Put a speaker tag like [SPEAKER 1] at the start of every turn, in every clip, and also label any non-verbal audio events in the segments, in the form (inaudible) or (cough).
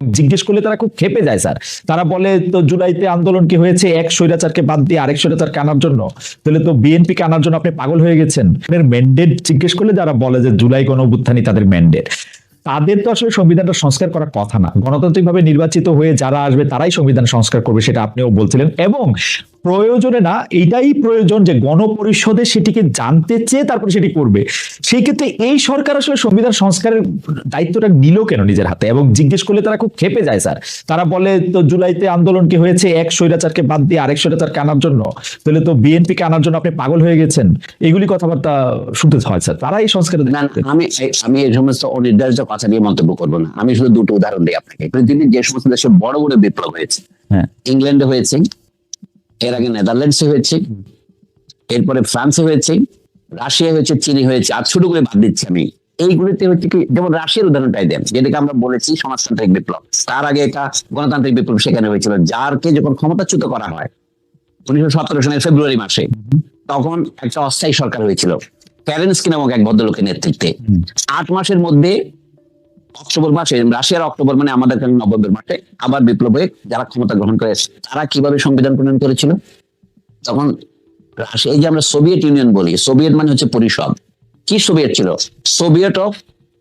[SPEAKER 1] জিজ্ঞেস করলে তারা খুব খেপে যায়, স্যার। তারা বলে, তো জুলাইতে আন্দোলন কি হয়েছে? এক স্বৈরাচারকে বাদ দিয়ে আরেক স্বৈরাচারকে আনার জন্য? তাহলে তো বিএনপি কে আনার জন্য আপনি পাগল হয়ে গেছেন। এর ম্যান্ডেট জিজ্ঞেস করলে যারা বলে যে জুলাই গণ অভ্যুত্থানই তাদের ম্যান্ডেট তাদের তো আসলে সংবিধানটা সংস্কার করার কথা না। গণতান্ত্রিকভাবে নির্বাচিত হয়ে যারা আসবে তারাই সংবিধান সংস্কার করবে, সেটা আপনিও বলছিলেন। এবং প্রয়োজনে না এটাই প্রয়োজন যে গণপরিষদে সেটিকে জানতে চেয়ে তারপরে সেটি করবে। সেই ক্ষেত্রে এই সরকার আসলে সংবিধান সংস্কারের দায়িত্বটা নিল কেন নিজের হাতে? এবং জিজ্ঞেস করলে তারা খুব খেপে যায় স্যার। তারা বলে তো জুলাইতে আন্দোলন কি হয়েছে? এক স্বৈরাচারকে বাদ দিয়ে আরেক স্বৈরাচারকে আনার জন্য? তাহলে তো বিএনপি কে আনার জন্য আপনি পাগল হয়ে গেছেন। এগুলি কথাবার্তা শুনতে হয় স্যার। তারা এই
[SPEAKER 2] না, আমি আমি এই সমস্ত অনির্ধারিত কথা নিয়ে মন্তব্য করব না। আমি শুধু দুটো উদাহরণ দিই আপনাকে। পৃথিবীর যে সমস্ত দেশে বড় বড় বিপ্লব হয়েছে
[SPEAKER 1] হ্যাঁ।
[SPEAKER 2] ইংল্যান্ডে হয়েছে এর আগে নেদারল্যান্ডসে হয়েছে এরপরে ফ্রান্সে হয়েছে রাশিয়া হয়েছে চীনে হয়েছে আর ছোট করে বাদ দিচ্ছি আমি। এইগুলিতে হচ্ছে কি যেমন রাশিয়ার উদাহরণটাই দেন যেটাকে আমরা বলেছি সমাজতান্ত্রিক বিপ্লব। তার আগে একটা গণতান্ত্রিক বিপ্লব সেখানে হয়েছিল যারকে যখন ক্ষমতাচ্যুত করা হয় উনিশশো সতেরো সালের ফেব্রুয়ারি মাসে তখন একটা অস্থায়ী সরকার হয়েছিল প্যারেন্সকি নামক এক ভদ্রলোকের নেতৃত্বে। আট মাসের মধ্যে অক্টোবর মাসে, রাশিয়ার অক্টোবর মানে আমাদের এখানে নভেম্বর মাসে আবার বিপ্লব যারা ক্ষমতা গ্রহণ করে তারা কীভাবে সংবিধান প্রণয়ন করেছিল? তখন এই যে আমরা সোভিয়েত ইউনিয়ন বলি, সোভিয়েত মানে হচ্ছে পরিষদ। কি সোভিয়েত ছিল? Soviet of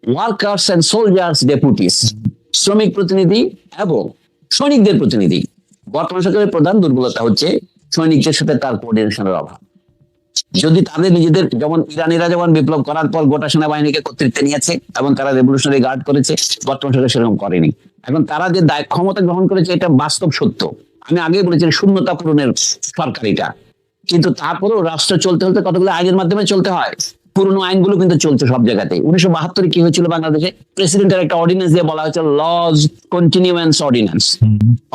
[SPEAKER 2] workers and soldiers deputies, শ্রমিক প্রতিনিধি এবং সৈনিকদের প্রতিনিধি। বর্তমান সরকারের প্রধান দুর্বলতা হচ্ছে সৈনিকদের সাথে তার কোঅর্ডিনেশনের অভাব। যদি তাদের নিজেদের যেমন ইরানিরা যেমন বিপ্লব করার পর গোটা সেনাবাহিনীকে কর্তৃত্বে নিয়েছে এবং তারা রেভলিউশনারি গার্ড করেছে বর্তমান সরকার সেরকম করেনি। এখন তারা যে দায় ক্ষমতা গ্রহণ করেছে এটা বাস্তব সত্য। আমি আগেই বলেছি শূন্যতা পূরণের সরকার এটা। কিন্তু তারপরেও রাষ্ট্র চলতে হতে কতগুলো আইনের মাধ্যমে চলতে হয়? পুরনো আইনগুলো কিন্তু চলছে সব জায়গাতে উনিশশো বাহাত্তরে কি হয়েছিল বাংলাদেশে? প্রেসিডেন্টের একটা অর্ডিন্যান্স দিয়ে বলা হয়েছিল লজ কন্টিনিউয়েন্স অর্ডিন্যান্স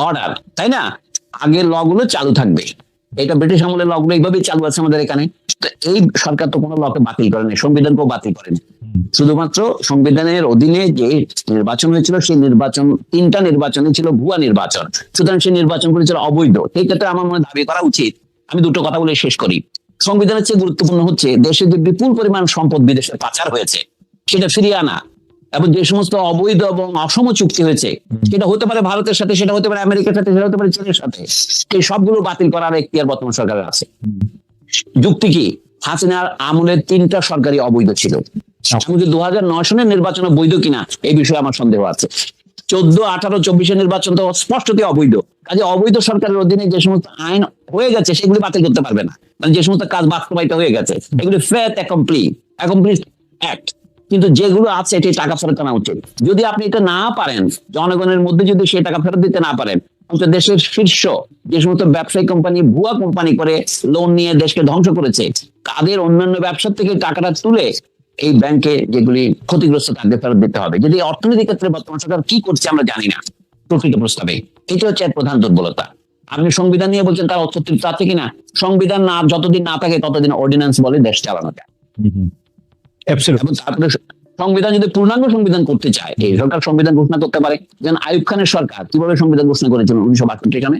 [SPEAKER 2] অর্ডার তাই না? আগের ল গুলো চালু থাকবে। এটা ব্রিটিশ আমলের ল গুলো এইভাবেই চালু আছে আমাদের এখানে। এই সরকার তো কোনো লকে বাতিল করেনি সংবিধানকেও বাতিল করেনি। শুধুমাত্র সংবিধানের অধীনে যে নির্বাচন হয়েছিল সেই নির্বাচন তিনটা নির্বাচনে ছিল ভুয়া নির্বাচন। সুতরাং সেই নির্বাচন করেছিল অবৈধ। সেই ক্ষেত্রে আমার মনে দাবি করা উচিত। আমি দুটো কথা বলে শেষ করি। সংবিধানের চেয়ে গুরুত্বপূর্ণ হচ্ছে দেশে যে বিপুল পরিমাণ সম্পদ বিদেশে পাচার হয়েছে সেটা ফিরিয়ে আনা। এবং যে সমস্ত অবৈধ এবং অসম চুক্তি হয়েছে সেটা হতে পারে ভারতের সাথে সেটা হতে পারে আমেরিকার সাথে সেটা হতে পারে চীনের সাথে এই সবগুলো বাতিল করার এখতিয়ার বর্তমান সরকারের আছে। যুক্তি কি? হাসিনার আমলের তিনটা সরকারি অবৈধ ছিল। এমনকি দু হাজার নয় সনের নির্বাচন বৈধ কিনা এই বিষয়ে আমার সন্দেহ আছে। চোদ্দ আঠারো চব্বিশের নির্বাচন তো স্পষ্টতই অবৈধ। কাজে অবৈধ সরকারের অধীনে যে সমস্ত আইন হয়ে গেছে সেগুলি বাতিল করতে পারবে না। মানে যে সমস্ত কাজ বাস্তবায়িত হয়ে গেছে এগুলি ফেথ অ্যাকমপ্লি অ্যাকমপ্লিশ অ্যাক্ট। কিন্তু যেগুলো আছে এটি টাকা ফেরত আনা উচিত। যদি আপনি এটা না পারেন, জনগণের মধ্যে যদি সেই টাকা ফেরত দিতে না পারেন দেশের শীর্ষ যে সমস্ত ব্যবসায়ী কোম্পানি, ভুয়া কোম্পানি করে লোন নিয়ে দেশকে ধ্বংস করেছে, তাদের অন্যান্য ব্যবসার থেকে টাকাটা তুলে এই ব্যাংকে যেগুলি ক্ষতিগ্রস্ত তাদের ফেরত দিতে হবে। যদি অর্থনৈতিক ক্ষেত্রে বর্তমান সরকার কি করছে আমরা জানি না। প্রকৃত প্রস্তাবে। এটা হচ্ছে এর প্রধান দুর্বলতা। আপনি সংবিধান নিয়ে বলছেন তার অর্থতৃপ্ত আছে কিনা? সংবিধান না যতদিন না থাকে ততদিন অর্ডিন্যান্স বলে দেশ চালানো যায়। তারপরে সংবিধান যদি পূর্ণাঙ্গ সংবিধান করতে চায় এই সরকার সংবিধান ঘোষণা করতে পারে। যেন আইয়ুব খানের সরকার কীভাবে সংবিধান ঘোষণা করেছিল উনিশশো বাষট্টি সালে?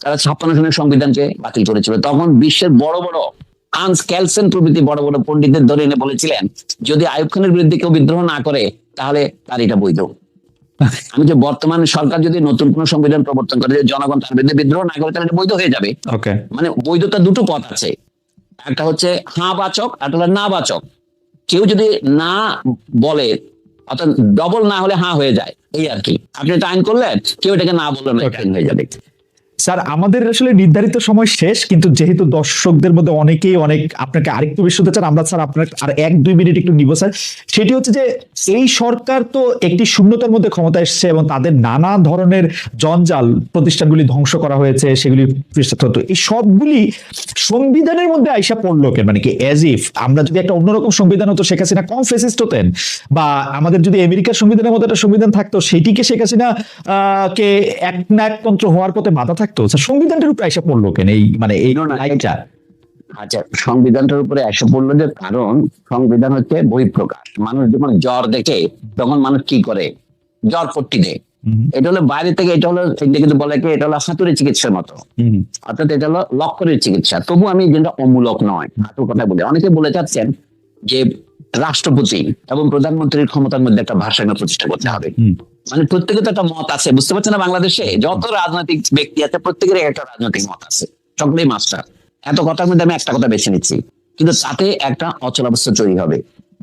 [SPEAKER 2] তারা ছাপ্পান্ন সনের সংবিধানকে বাতিল করেছিল। তখন বিশ্বের বড় বড় আনস ক্যালসেন প্রভৃতি বড় বড় পণ্ডিতদের ধরে এনে বলেছিলেন যদি আয়ুব খানের বিরুদ্ধে কেউ বিদ্রোহ না করে তাহলে তার এটা বৈধ। (laughs) আমি যে বর্তমান সরকার যদি নতুন কোন সংবিধান প্রবর্তন করে যে জনগণ তার বিরুদ্ধে বিদ্রোহ না করে তাহলে এটা বৈধ হয়ে যাবে। মানে বৈধতা দুটো পথ আছে। একটা হচ্ছে হাঁ বাচক আর না বাচক কেউ যদি না বলে অর্থাৎ ডবল না হলে হা হয়ে যায় এই আর কি। আপনি এটা আইন করলেন কেউ এটাকে না বললেন হয়ে যাবে।
[SPEAKER 1] স্যার, আমাদের আসলে নির্ধারিত সময় শেষ, কিন্তু যেহেতু দর্শকদের মধ্যে অনেকেই অনেক আপনাকে আরেকটু বেশি চান, আমরা স্যার আপনার আর এক দুই মিনিট একটু নিব, স্যার। সেটি হচ্ছে যে এই সরকার তো একটি শূন্যতার মধ্যে ক্ষমতা এসছে এবং তাদের নানা ধরনের জঞ্জাল প্রতিষ্ঠানগুলি ধ্বংস করা হয়েছে, সেগুলি হতো এই সবগুলি সংবিধানের মধ্যে আইসা পড়ল কেন? মানে কি এজ ইফ আমরা যদি একটা অন্যরকম সংবিধান হতো, শেখ হাসিনা কম ফেসিস্ট হতেন? বা আমাদের যদি আমেরিকার সংবিধানের মধ্যে একটা সংবিধান থাকতো সেটিকে শেখ হাসিনা কে এক না একতন্ত্র হওয়ার পথে বাধা থাকতো? স্যার সংবিধানটার উপরে আইসা পড়ল কেন? এই মানে এই লাইনটা?
[SPEAKER 2] আচ্ছা সংবিধানটার উপরে এসে পড়ল যে কারণ সংবিধান হচ্ছে বহিঃপ্রকাশ মানুষ যখন জ্বর দেখে তখন মানুষ কি করে? জ্বর পট্টি দেয়। এটা হলো বাইরে থেকে এটা হলো কিন্তু বলে কি এটা হলো হাতুড়ি চিকিৎসার মতো। অর্থাৎ এটা হলো লক্ষণের চিকিৎসা। তবু আমি যেটা অমূলক নয় হাতুর কথা বলি। অনেকে বলে যাচ্ছেন যে রাষ্ট্রপতি এবং প্রধানমন্ত্রীর ক্ষমতার মধ্যে একটা ভারসাম্য প্রতিষ্ঠা করতে হবে। মানে প্রত্যেকের তো একটা মত আছে বুঝতে পারছেন না বাংলাদেশে? যত রাজনৈতিক ব্যক্তি আছে প্রত্যেকের একটা রাজনৈতিক মত আছে সকলেই মাস্টার। এত কথার মধ্যে আমি একটা কথা বেছে নিচ্ছি কিন্তু তাতে একটা অচলাবস্থা তৈরি হবে।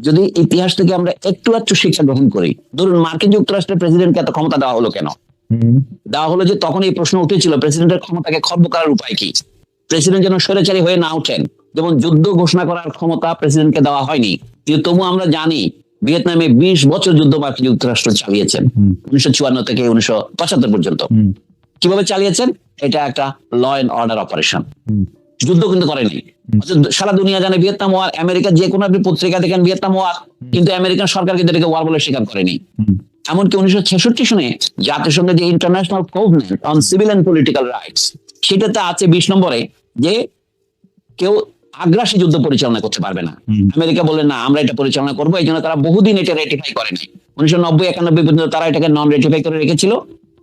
[SPEAKER 2] যদি ইতিহাস থেকে আমরা একটু একটু শিক্ষা গ্রহণ করি ধরুন মার্কিন যুক্তরাষ্ট্রের প্রেসিডেন্টকে এত ক্ষমতা দেওয়া হলো কেন? দেওয়া হলো যে তখন এই প্রশ্ন উঠেছিল প্রেসিডেন্টের ক্ষমতাকে খর্ব করার উপায় কি? প্রেসিডেন্ট যেন স্বৈরাচারী হয়ে না ওঠেন। যেমন যুদ্ধ ঘোষণা করার ক্ষমতা প্রেসিডেন্টকে দেওয়া হয়নি। কিন্তু তবু আমরা জানি ভিয়েতনামে বিশ বছর যুদ্ধ মার্কিন যুক্তরাষ্ট্র চালিয়েছেন। উনিশশো চুয়ান্ন থেকে উনিশশো পঁচাত্তর পর্যন্ত। কীভাবে চালিয়েছেন? এটা একটা ল এন্ড অর্ডার অপারেশন যুদ্ধ কিন্তু করেনি সারা দুনিয়া জানে ভিয়েতনাম ওয়ার আমেরিকা যে কোনো আপনি পত্রিকা দেখেন ভিয়েতনাম ওয়ার কিন্তু আমেরিকান সরকার কিন্তু এটাকে ওয়ার বলে স্বীকার করেনি। এমনকি উনিশশো ছেষট্টি সনে জাতিসংঘের যে international covenant on civil and political rights সেটাতে আছে বিশ নম্বরে যে কেউ আগ্রাসী যুদ্ধ পরিচালনা করতে পারবে না। আমেরিকা বলে না আমরা এটা পরিচালনা করব। এই জন্য তারা বহুদিন এটা রেটিফাই করেনি। উনিশশো নব্বই একানব্বই পর্যন্ত তারা এটাকে নন রেটিফাই করে রেখেছিল।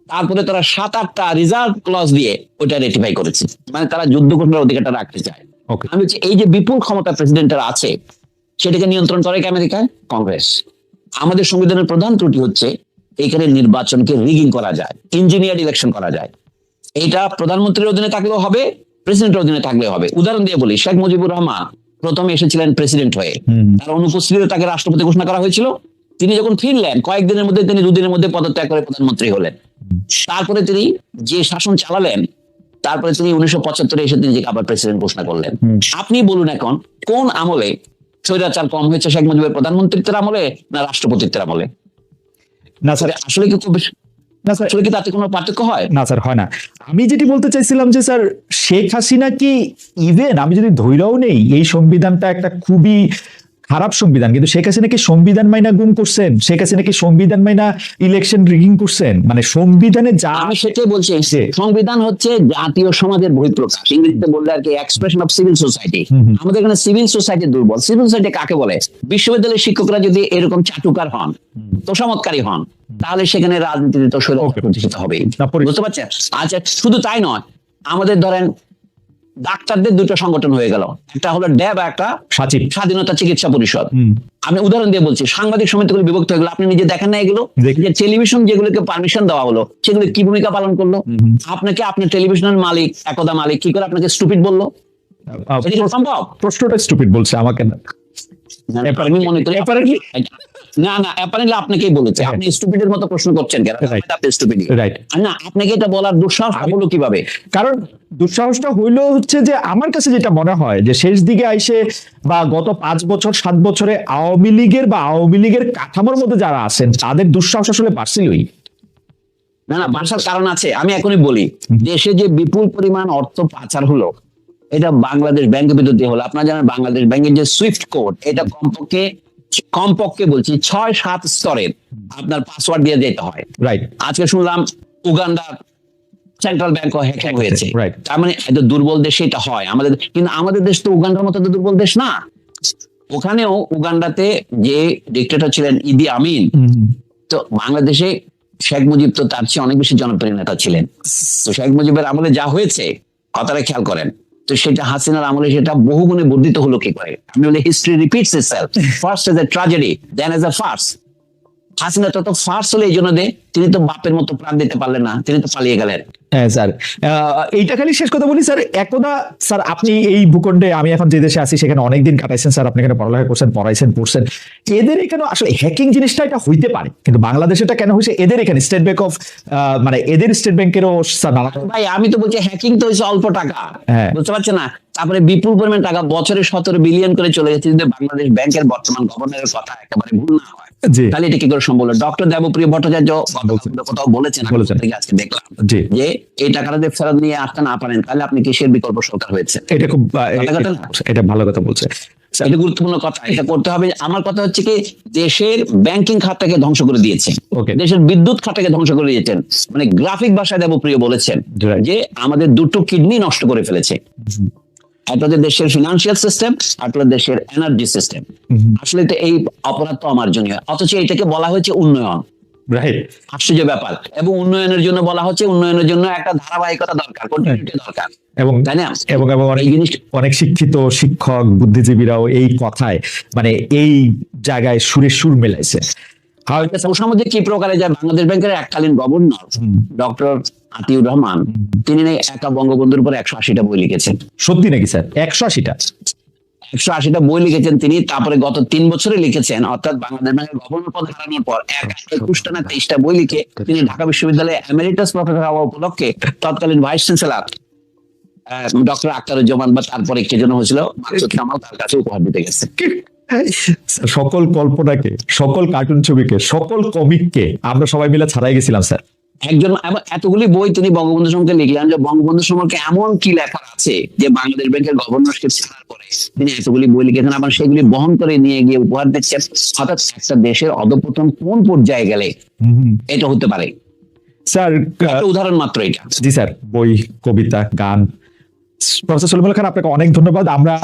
[SPEAKER 2] তারপরে তারা সাত আটটা রিজার্ভ ক্লজ দিয়ে ওটা রেটিফাই করেছে। মানে তারা যুদ্ধ ঘোষণার অধিকারটা রাখতে চায়। আমি বলছি এই যে বিপুল ক্ষমতা প্রেসিডেন্টের আছে সেটাকে নিয়ন্ত্রণ করে কি আমেরিকায়? কংগ্রেস আমাদের সংবিধানের প্রধান ত্রুটি হচ্ছে এখানে নির্বাচনকে রিগিং করা যায় ইঞ্জিনিয়ার ইলেকশন করা যায়। এইটা প্রধানমন্ত্রীর অধীনে থাকলেও হবে প্রেসিডেন্টের অধীনে থাকলেও হবে। উদাহরণ দিয়ে বলি শেখ মুজিবুর রহমান প্রথমে এসেছিলেন প্রেসিডেন্ট হয়ে। তার অনুপস্থিতিতে তাকে রাষ্ট্রপতি ঘোষণা করা হয়েছিল। তিনি যখন ফিরলেন কয়েকদিনের মধ্যে তিনি দুদিনের মধ্যে পদত্যাগ করে প্রধানমন্ত্রী হলেন। তারপরে তিনি যে শাসন চালালেন তারপরে তিনি উনিশশো পঁচাত্তরে এসে তিনি আবার প্রেসিডেন্ট ঘোষণা করলেন। আপনি বলুন এখন কোন আমলে স্বৈরাচার কম হয়েছে শেখ মুজিবের প্রধানমন্ত্রীত্বের আমলে না রাষ্ট্রপতিত্বের আমলে?
[SPEAKER 1] না স্যার
[SPEAKER 2] আসলে কি খুব
[SPEAKER 1] না স্যার
[SPEAKER 2] আসলে কি তাতে কোনো পার্থক্য হয়?
[SPEAKER 1] না স্যার হয় না। আমি যেটি বলতে চাইছিলাম যে স্যার শেখ হাসিনা কি ইভেন আমি যদি ধৈরাও নেই এই সংবিধানটা একটা খুবই খারাপ সংবিধান কিন্তু শেখ হাসিনা কি সংবিধান মাইনা গুম করছেন? শেখ হাসিনা কি সংবিধান মাইনা ইলেকশন রিগিং করছেন? মানে সংবিধানে যা
[SPEAKER 2] সেটাই বলছি
[SPEAKER 1] জি।
[SPEAKER 2] সংবিধান হচ্ছে জাতীয় সমাজের বহিঃপ্রকাশ। ইংরেজিতে বললে আর কি এক্সপ্রেশন অফ সিভিল সোসাইটি। আমাদের এখানে সিভিল সোসাইটি দুর্বল। সিভিল সোসাইটি কাকে বলে? বিশ্ববিদ্যালয়ের শিক্ষকরা যদি এরকম চাটুকার হন তোষামতকারী হন তাহলে সেখানে রাজনীতিতে তো প্রতিষ্ঠিত হবে বুঝতে পারছেন? আচ্ছা শুধু তাই নয় আমাদের ধরেন ডাক্তারদের দুটো সংগঠন হয়ে গেল। একটা হলো ড্যাব একটা
[SPEAKER 1] সাচিব।
[SPEAKER 2] স্বাধীনতা চিকিৎসা পরিষদ। আমি উদাহরণ দিয়ে বলছি সাংবাদিক সমিতিগুলো বিভক্ত হয়ে গেলো। আপনি নিজে দেখেন না এগুলো? যে টেলিভিশন যেগুলোকে পারমিশন দেওয়া হলো সেগুলো কি ভূমিকা পালন করল? আপনাকে আপনার টেলিভিশনের মালিক একদা মালিক কি করে আপনাকে স্টুপিড বলল? সম্ভব?
[SPEAKER 1] প্রশ্নটা স্টুপিড বলছে আমাকে না।
[SPEAKER 2] আমি মনে করি
[SPEAKER 1] Apparently-
[SPEAKER 2] না না অ্যাপারেন্টলি আপনাকেই বলেছে। আপনি স্টুপিডের মতো প্রশ্ন করছেন কেন? আপনি স্টুপিড
[SPEAKER 1] রাইট
[SPEAKER 2] না আপনাকে এটা বলার দুঃসাহস হলো কীভাবে?
[SPEAKER 1] কারণ দুঃসাহসটা হইল হচ্ছে যে আমার কাছে যেটা মনে হয় যে শেষ দিকে আইসে বা গত পাঁচ বছর সাত বছরে আওয়ামী লীগের বা আওয়ামী লীগের কাঠামোর মধ্যে যারা আছেন তাদের দুঃসাহস আসলে বাড়ছিলই
[SPEAKER 2] না না বাসার কারণ আছে। আমি এখনই বলি দেশে যে বিপুল পরিমাণ অর্থ পাচার হলো এটা বাংলাদেশ ব্যাংকের ভিতর দিয়ে হলো। আপনারা জানেন বাংলাদেশ ব্যাংকের যে সুইফট কোড এটা কমপক্ষে কমপক্ষে বলছি ছয় সাত স্তরের আপনার পাসওয়ার্ড দিয়ে যেতে হয়।
[SPEAKER 1] রাইট
[SPEAKER 2] আজকে শুনলাম উগান্ডার সেন্ট্রাল ব্যাংক হ্যাক হয়েছে। তার মানে এত দুর্বল দেশে এটা হয়। আমাদের কিন্তু আমাদের দেশ তো উগান্ডার মতো দুর্বল দেশ না। ওখানেও উগান্ডাতে যে ডিক্টেটর ছিলেন ইদি আমিন তো বাংলাদেশে শেখ মুজিব তো তার চেয়ে অনেক বেশি জনপ্রিয় নেতা ছিলেন। তো শেখ মুজিবের আমলে যা হয়েছে কথাটা খেয়াল করেন। তো সেটা হাসিনার আমলে সেটা বহুগুণে বর্ধিত হলো কি করে? আমি বলি history repeats itself first as a tragedy then as a first Hasina তো ফার্স্ট হলে এই জন্য দে তিনি তো বাপের মতো প্রাণ দিতে পারলেন না তিনি তো পালিয়ে গেলেন।
[SPEAKER 1] হ্যাঁ স্যার। এইটা খালি শেষ কথা বলি স্যার। একদা স্যার আপনি এই ভূখণ্ডে আমি এখন যে দেশে আছি সেখানে অনেকদিন কাটাইছেন স্যার। আপনি এখানে পড়ালেখা করছেন পড়াইছেন পড়ছেন। এদের এখানে আসলে হ্যাকিং জিনিসটা এটা হইতে পারে। কিন্তু বাংলাদেশে এটা কেন হয়েছে? এদের এখানে স্টেট ব্যাংক অফ মানে এদের স্টেট ব্যাংকেরও স্যার
[SPEAKER 2] ভাই আমি তো বলছি হ্যাকিং তো হয়েছে অল্প টাকা।
[SPEAKER 1] হ্যাঁ।
[SPEAKER 2] বুঝতে পারছেন না? তারপরে বিপুল পরিমাণ টাকা বছরে সতেরো বিলিয়ন করে চলে গেছে যদি বাংলাদেশ ব্যাংকের বর্তমান গভর্নরের কথা একেবারে ভুল না হয় তাহলে এটা কি করে সম্ভব ডক্টর দেবপ্রিয় ভট্টাচার্য কোথাও বলেছেন আজকে দেখলাম যে এই টাকাটা যে ফেরত নিয়ে আসতে না পারেন তাহলে আপনি কিসের বিকল্প সরকার হয়েছে?
[SPEAKER 1] এটা খুব? এটা ভালো কথা বলছে।
[SPEAKER 2] এটা গুরুত্বপূর্ণ কথা এটা করতে হবে। আমার কথা হচ্ছে কি দেশের ব্যাংকিং খাতটাকে ধ্বংস করে দিয়েছে। দেশের বিদ্যুৎ খাতটাকে ধ্বংস করে দিয়েছেন মানে গ্রাফিক ভাষায় দেবপ্রিয় বলেছেন যে আমাদের দুটো কিডনি নষ্ট করে ফেলেছে। একটা হচ্ছে দেশের ফিনান্সিয়াল সিস্টেম আর একটা দেশের এনার্জি সিস্টেম আসলে তো এই অপরাধ তো অমার্জনীয় অথচ এটাকে বলা হয়েছে উন্নয়ন। আশ্চর্য ব্যাপার। এবং উন্নয়নের জন্য বলা হচ্ছে উন্নয়নের জন্য একটা ধারাবাহিকতা দরকার কন্টিনিউটি দরকার।
[SPEAKER 1] এবং
[SPEAKER 2] তাই না?
[SPEAKER 1] এবং এবং অনেক
[SPEAKER 2] জিনিস
[SPEAKER 1] অনেক শিক্ষিত শিক্ষক বুদ্ধিজীবীরাও এই কথায় মানে এই জায়গায় সুরে সুর মেলাইছে।
[SPEAKER 2] হয়তো সামাজিক কি প্রকারে যায় বাংলাদেশ ব্যাংকের এককালীন গভর্নর ডক্টর আতিউর রহমান তিনি নাকি একা বঙ্গবন্ধুর উপর একশো আশিটা বই লিখেছেন।
[SPEAKER 1] সত্যি নাকি স্যার? একশো আশিটা?
[SPEAKER 2] একশো আশিটা বই লিখেছেন তিনি তারপরে গত তিন বছরে লিখেছেন অর্থাৎ বাংলাদেশ ব্যাংকের গভর্নর পদ হারানোর পর একুশটা না তেইশটা বই লিখে তিনি ঢাকা বিশ্ববিদ্যালয়ে এমেরিটাস প্রফেসর হওয়া উপলক্ষে তৎকালীন ভাইস চ্যান্সেলর ডক্টর আক্তারুজ্জামান বা তারপরে কে যেন হয়েছিল মাকসুদ কামাল তার কাছে উপহার দিতে গেছে।
[SPEAKER 1] সকল কল্পনাকে সকল কার্টুন ছবিকে সকল কমিককে আমরা সবাই মিলে ছাড়াই গেছিলাম স্যার।
[SPEAKER 2] একজন এতগুলি বই তিনি বঙ্গবন্ধু সম্পর্কে লিখলেন যে বঙ্গবন্ধু সম্পর্কে এমন কি লেখা আছে যে বাংলাদেশ ব্যাংকের গভর্নরশিপ ছাড়ার পরে তিনি এতগুলি বই লিখেছেন আবার সেগুলি বহন করে নিয়ে গিয়ে উপহার দিচ্ছেন। অর্থাৎ একটা দেশের অধপতন কোন পর্যায়ে গেলে এটা হতে পারে?
[SPEAKER 1] স্যার
[SPEAKER 2] উদাহরণ মাত্র এটা।
[SPEAKER 1] জি স্যার বই কবিতা গান প্রফেসর সলিমুল খান আপনাকে অনেক ধন্যবাদ। আমরা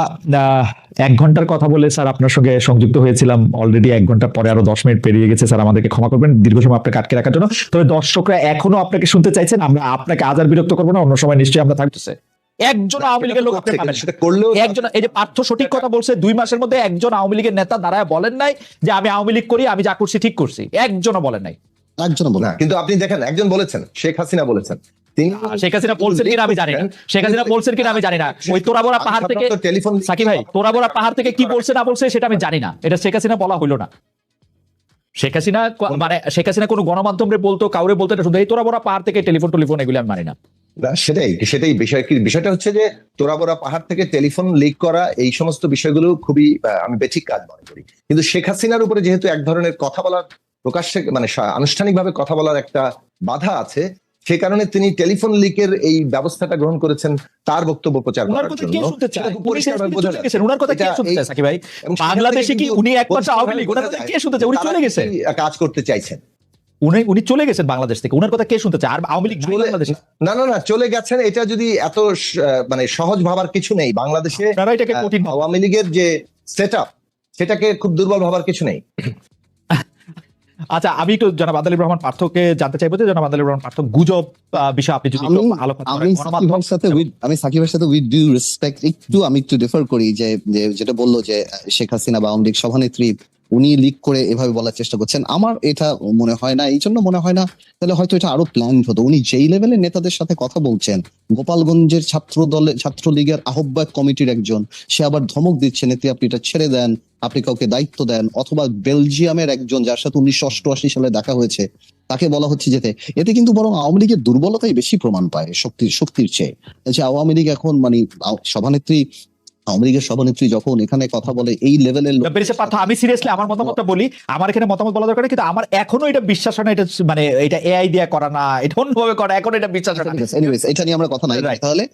[SPEAKER 1] এক ঘণ্টার কথা বলে স্যার আপনার সঙ্গে সংযুক্ত হয়েছিলাম। অলরেডি এক ঘণ্টা পরে আরও দশ মিনিট পেরিয়ে গেছে। স্যার আমাদেরকে ক্ষমা করবেন। দীর্ঘ সময় আপনাকে আটকে রাখার জন্য। তবে দর্শকরা এখনও আপনাকে শুনতে চাইছেন। আমরা আপনাকে আজ আর বিরক্ত করব না। অন্য সময় নিশ্চয়ই আমরা থাকতেছে একজন আওয়ামী লীগের লোক আপনি পাবেন
[SPEAKER 3] করলেও
[SPEAKER 1] একজন এই যে পার্থ সঠিক কথা বলছে দুই মাসের মধ্যে একজন আওয়ামী লীগের নেতা দাঁড়ায় বলেন নাই যে আমি আওয়ামী লীগ করি আমি যা করছি ঠিক করছি। একজনও বলেন নাই।
[SPEAKER 4] একজন বলুন
[SPEAKER 3] কিন্তু আপনি দেখেন একজন বলেছেন শেখ হাসিনা বলেছেন।
[SPEAKER 1] শেখ হাসিনা বলছেন কিনা আমি জানি না। শেখ হাসিনা বলছেন কিনা আমি জানি না। ওই তোরাবরা পাহাড় থেকে
[SPEAKER 3] টেলিফোন
[SPEAKER 1] সাকিব ভাই তোরাবরা পাহাড় থেকে কি বলছে না বলছে সেটা আমি জানি না। এটা শেখ হাসিনা বলা হইল না। শেখ হাসিনা মানে শেখ হাসিনা কোনো গণমাধ্যমে বলতো কাউরে বলতো এটা শুধু এই তোরাবরা পাহাড় থেকে টেলিফোন টেলিফোন এগুলি আমি মানি না।
[SPEAKER 3] না সেটাই সেটাই বিষয় কি বিষয়টা হচ্ছে যে তোরাবোরা পাহাড় থেকে টেলিফোন লিক করা এই সমস্ত বিষয়গুলো খুবই আমি বেঠিক কাজ মনে করি। কিন্তু শেখ হাসিনার উপরে যেহেতু এক ধরনের কথা বলার প্রকাশ্যে মানে আনুষ্ঠানিকভাবে কথা বলার একটা বাধা আছে সে কারণে তিনি টেলিফোন লিকের এই ব্যবস্থাটা গ্রহণ করেছেন তার বক্তব্য প্রচার করার জন্য।
[SPEAKER 1] উনার কথা কে শুনতে চায় সাকিব ভাই? বাংলাদেশে কি উনি এক আওয়ামী লীগ? ওনার কথা কে শুনতে চায়? উনি চলে গেছেন
[SPEAKER 3] কাজ করতে চাইছেন?
[SPEAKER 1] উনি উনি চলে গেছেন বাংলাদেশ থেকে। উনার কথা কে শুনতে চায়? আর আওয়ামী লীগ বাংলাদেশে?
[SPEAKER 3] না না না চলে গেছেন। এটা যদি এত মানে সহজ ভাবার কিছু নেই। বাংলাদেশে। আওয়ামী লীগের যে সেট সেটাকে খুব দুর্বল ভাবার কিছু নেই।
[SPEAKER 1] আচ্ছা আমি একটু জনাব আদালিব রহমান পার্থকে জানতে চাইব যে জনাব আদালিব রহমান পার্থ গুজব বিষয়ে আপনি যদি আলোচনা আলোকপাত করেন
[SPEAKER 4] সাথে উইথ আমি সাকিবের সাথে উইথ ডিউ রেসপেক্ট একটু আমি একটু ডিফার করি যে যে যেটা বলল যে শেখ হাসিনা বা আওয়ামী লীগ সভানেত্রী উনি লিক করে এভাবে বলার চেষ্টা করছেন। আমার এটা মনে হয় না এই জন্য মনে হয় না, তাহলে হয়তো এটা আরও প্ল্যান হতো। উনি যেই লেভেলের নেতাদের সাথে কথা বলছেন, গোপালগঞ্জের ছাত্র দলের ছাত্র লীগের আহ্বায়ক কমিটির একজন, সে আবার ধমক দিচ্ছে নেতি আপনি এটা ছেড়ে দেন, আপনি কাউকে দায়িত্ব দেন, অথবা বেলজিয়ামের একজন যার সাথে উনিশশো অষ্টআশি সালে দেখা হয়েছে, তাকে বলা হচ্ছে যেতে। এতে কিন্তু বরং আওয়ামী লীগের দুর্বলতাই বেশি প্রমাণ পায় শক্তির শক্তির চেয়ে। আওয়ামী লীগ এখন মানে সভানেত্রী আওয়ামী লীগের সভানেত্রী যখন এখানে কথা বলে এই লেভেলের
[SPEAKER 1] পার্থ আমি সিরিয়াসলি আমার মতামতটা বলি আমার এখানে মতামত বলা দরকার কিন্তু আমার এখনও এটা বিশ্বাস হয় না এটা মানে এটা এআই দিয়ে করা না এটা অন্যভাবে করা এখন এটা বিশ্বাস হয় না
[SPEAKER 4] এনিওয়েজ এটা নিয়ে আমরা কথা নাই. তাহলে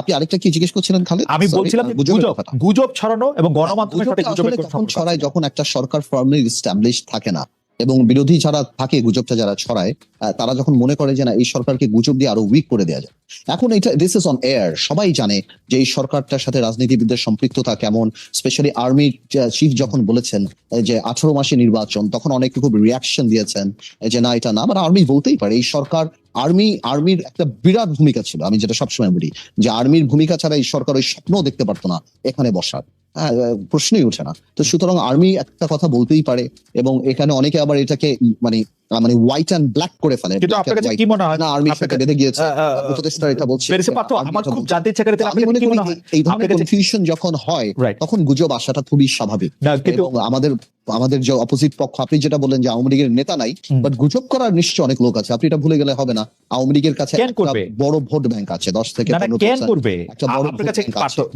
[SPEAKER 4] আপনি আরেকটা কি জিজ্ঞেস করছিলেন খালেদ
[SPEAKER 1] আমি বলছিলাম গুজব গুজব ছড়ানো এবং গণমাধ্যমে
[SPEAKER 4] গুজবটা
[SPEAKER 1] সঠিক গুজবের।
[SPEAKER 4] ছড়ায় যখন একটা সরকার ফার্মলি স্টাবলিশ থাকে না এবং বিরোধী যারা থাকে, গুজবটা যারা ছড়ায় তারা যখন মনে করে যে না, এই সরকারকে গুজব দিয়ে আরও উইক করে দেওয়া যায় এখন এটা দিস ইজ অন এয়ার সবাই জানে যে এই সরকারটার সাথে রাজনীতিবিদদের সম্পৃক্ততা কেমন স্পেশালি আর্মি চিফ যখন বলেছেন যে আঠারো মাসে নির্বাচন, তখন অনেকে খুব রিয়াকশন দিয়েছেন যে না, এটা না আবার আর্মি বলতেই পারে। এই সরকার আর্মি আর্মির একটা বিরাট ভূমিকা ছিল, আমি যেটা সবসময় বলি, যে আর্মির ভূমিকা ছাড়া এই সরকার ওই স্বপ্নও দেখতে পারতো না, এখানে বসার। প্রশ্নই উঠে না। তো সুতরাং আর্মি একটা কথা বলতেই পারে এবং এখানে অনেকে আবার এটাকে মানে মানে হোয়াইট অ্যান্ড ব্ল্যাক করে ফেলে
[SPEAKER 1] কিন্তু আপনার কাছে কি মনে হয়?
[SPEAKER 4] না
[SPEAKER 1] আপনার
[SPEAKER 4] সাথে বেঁধে গিয়েছে।
[SPEAKER 1] আহ, আহ,
[SPEAKER 4] উপদেষ্টা এটা বলছে।
[SPEAKER 1] বেরিসে পার্থ আমার খুব জানতে ইচ্ছা করে আপনার
[SPEAKER 4] মনে
[SPEAKER 1] কি
[SPEAKER 4] করি
[SPEAKER 1] হয়?
[SPEAKER 4] এই- ধরনের কনফিউশন যখন হয় তখন গুজব আসাটা খুবই স্বাভাবিক। এবং আমাদের আমাদের যে অপোজিট পক্ষ আপনি যেটা বললেন যে আওয়ামী লীগের নেতা নাই। বাট গুজব করার নিশ্চয় অনেক লোক আছে। আপনি এটা ভুলে গেলে হবে না। আওয়ামী লীগের কাছে একটা বড় ভোট ব্যাংক আছে দশ থেকে
[SPEAKER 1] কেন করবে?
[SPEAKER 4] একটা বড়
[SPEAKER 1] আপনার কাছে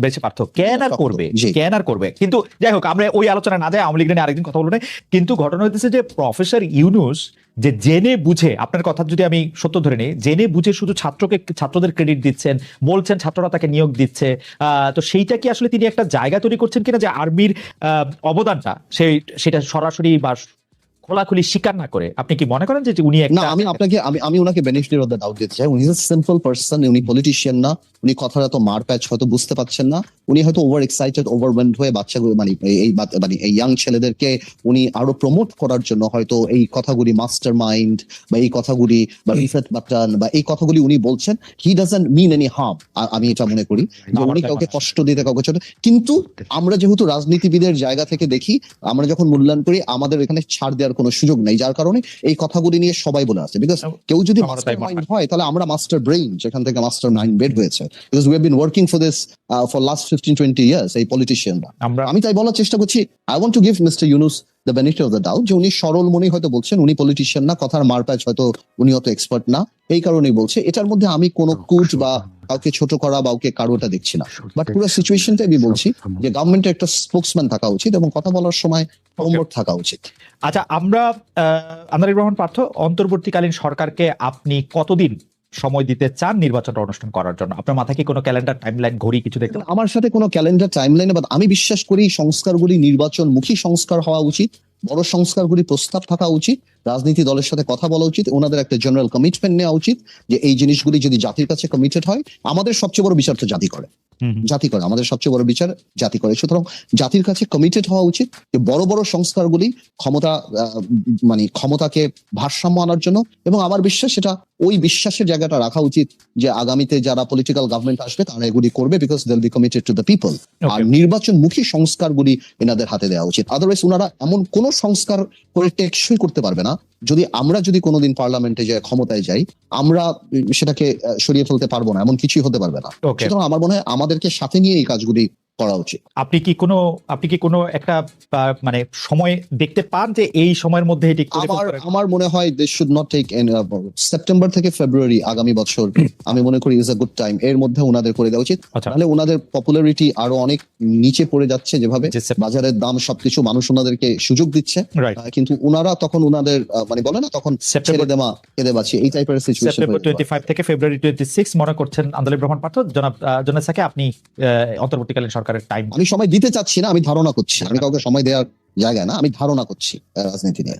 [SPEAKER 1] বেশি পার্থ কেন আর করবে। কেন আর করবে? কিন্তু যাই হোক আমরা ওই আলোচনা না যাই আওয়ামী লীগ নিয়ে আরেকদিন কথা বলব। কিন্তু ঘটনা হইতেছে যে প্রফেসর ইউনুস যে জেনে বুঝে আপনার কথা যদি আমি সত্য ধরে নিই জেনে বুঝে শুধু ছাত্রকে ছাত্রদের ক্রেডিট দিচ্ছেন বলছেন ছাত্ররা তাকে নিয়োগ দিচ্ছে তো সেইটা কি আসলে তিনি একটা জায়গা তৈরি করছেন কিনা যে আর্মির অবদানটা সেই সেটা সরাসরি বা খোলাখুলি স্বীকার না করে? আপনি কি মনে করেন যে উনি
[SPEAKER 4] না আমি আপনাকে আমি আমি ওনাকে বেনিফিট অফ দ্য ডাউট দিতে চাই। উনি সিম্পল পার্সন উনি পলিটিশিয়ান না। উনি কথাটা তো মার প্যাচ হয়তো বুঝতে পারছেন না। উনি হয়তো ওভার এক্সাইটেড ওভারওয়েন্ড হয়ে বাচ্চাগুলো মানে এই- এই মানে এই ইয়াং ছেলেদেরকে উনি আরও প্রমোট করার জন্য হয়তো এই কথাগুলি মাস্টার মাইন্ড বা এই কথাগুলি বা রিসেট বাটন বা এই কথাগুলি উনি বলছেন he doesn't mean any harm আমি এটা মনে করি। যে উনি কাউকে কষ্ট দিতে কাউকে ছোট কিন্তু আমরা যেহেতু রাজনীতিবিদের জায়গা থেকে দেখি আমরা যখন মূল্যায়ন করি আমাদের এখানে ছাড় দেওয়ার কোনো সুযোগ নেই যার কারণে এই কথাগুলি নিয়ে সবাই বলে আসছে। বিকজ কেউ যদি মাস্টার মাইন্ড হয়। তাহলে আমরা মাস্টার ব্রেইন যেখান থেকে মাস্টার মাইন্ড বের হয়েছে। Because we have been working for this for last fifteen twenty years এই পলিটিশিয়ানরা
[SPEAKER 1] আমরা
[SPEAKER 4] আমি তাই বলার চেষ্টা করছি I want to give mister Yunus the benefit of the doubt যে উনি সরল মনে হয়তো বলছেন উনি পলিটিশিয়ান না কথার মারপ্যাচ হয়তো উনি অত এক্সপার্ট না এই কারণেই বলছে এটার মধ্যে আমি কোনো কুট বা কাউকে ছোট করা বা কাউকে কারোটা দেখছি না। বাট পুরো সিচুয়েশনটা আমি বলছি যে গভর্নমেন্টের একটা স্পোক্সম্যান থাকা উচিত এবং কথা বলার সময় হোমওয়ার্ক থাকা উচিত।
[SPEAKER 5] আচ্ছা আমরা আন্দারিক রহমান পার্থ অন্তর্বর্তীকালীন সরকারকে আপনি কতদিন সময় দিতে চান নির্বাচনটা অনুষ্ঠান করার জন্য? আপনার মাথায় কি কোনো ক্যালেন্ডার টাইমলাইন ঘড়ি কিছু দেখতে
[SPEAKER 4] আমার সাথে কোনো ক্যালেন্ডার টাইমলাইনে বা আমি বিশ্বাস করি সংস্কারগুলি নির্বাচনমুখী সংস্কার হওয়া উচিত, বড় সংস্কারগুলি প্রস্তাব থাকা উচিত। রাজনীতি দলের সাথে কথা বলা উচিত ওনাদের একটা জেনারেল কমিটমেন্ট নেওয়া উচিত যে এই জিনিসগুলি যদি জাতির কাছে কমিটেড হয় আমাদের সবচেয়ে বড় বিচার তো জাতি করে। জাতি করে আমাদের সবচেয়ে বড় বিচার জাতি করে। সুতরাং জাতির কাছে কমিটেড হওয়া উচিত যে বড় বড় সংস্কারগুলি ক্ষমতা মানে ক্ষমতাকে ভারসাম্য আনার জন্য এবং আমার বিশ্বাস সেটা ওই বিশ্বাসের জায়গাটা রাখা উচিত যে আগামীতে যারা পলিটিক্যাল গভর্নমেন্ট আসবে তারা এগুলি করবে because they'll be committed to the people আর নির্বাচন নির্বাচনমুখী সংস্কারগুলি এনাদের হাতে দেওয়া উচিত। আদারওয়াইজ ওনারা এমন কোন সংস্কার করে টেকসই করতে পারবে না। যদি আমরা যদি কোনোদিন পার্লামেন্টে যাই ক্ষমতায় যাই আমরা সেটাকে সরিয়ে ফেলতে পারব না এমন কিছুই হতে পারবে না। সুতরাং আমার মনে হয় আমাদেরকে সাথে নিয়ে এই কাজগুলি করা উচিত।
[SPEAKER 5] আপনি কি কোনো আপনি কি কোনো একটা মানে সময় দেখতে পান যে এই সময়ের মধ্যে এটি
[SPEAKER 4] আমার আমার মনে হয় they should not take September থেকে ফেব্রুয়ারি আগামী বছর আমি মনে করি ইজ আ গুড টাইম এর মধ্যে ওনাদের করে দেওয়া উচিত।
[SPEAKER 5] আচ্ছা।
[SPEAKER 4] তাহলে ওনাদের পপুলারিটি আরও অনেক নিচে পড়ে যাচ্ছে যেভাবে বাজারের দাম সবকিছু মানুষ ওনাদেরকে সুযোগ দিচ্ছে। কিন্তু ওনারা তখন ওনাদের মানে বলে না তখন
[SPEAKER 5] সেপ্টেম্বর
[SPEAKER 4] ছেড়ে দেমা কেঁদে বাঁচি এই টাইপের সিচুয়েশন
[SPEAKER 5] সেপ্টেম্বর টোয়েন্টি ফাইভ থেকে ফেব্রুয়ারি টোয়েন্টি সিক্স মনে করছেন আন্দালিক রহমান পার্থ জনাব জনাব সাকে আপনি অন্তর্বর্তীকালীন সরকারের টাইম
[SPEAKER 4] আমি সময় দিতে চাচ্ছি না, আমি ধারণা করছি। আমি কাউকে সময় দেওয়ার জায়গা না, আমি ধারণা করছি, রাজনীতি নিয়ে।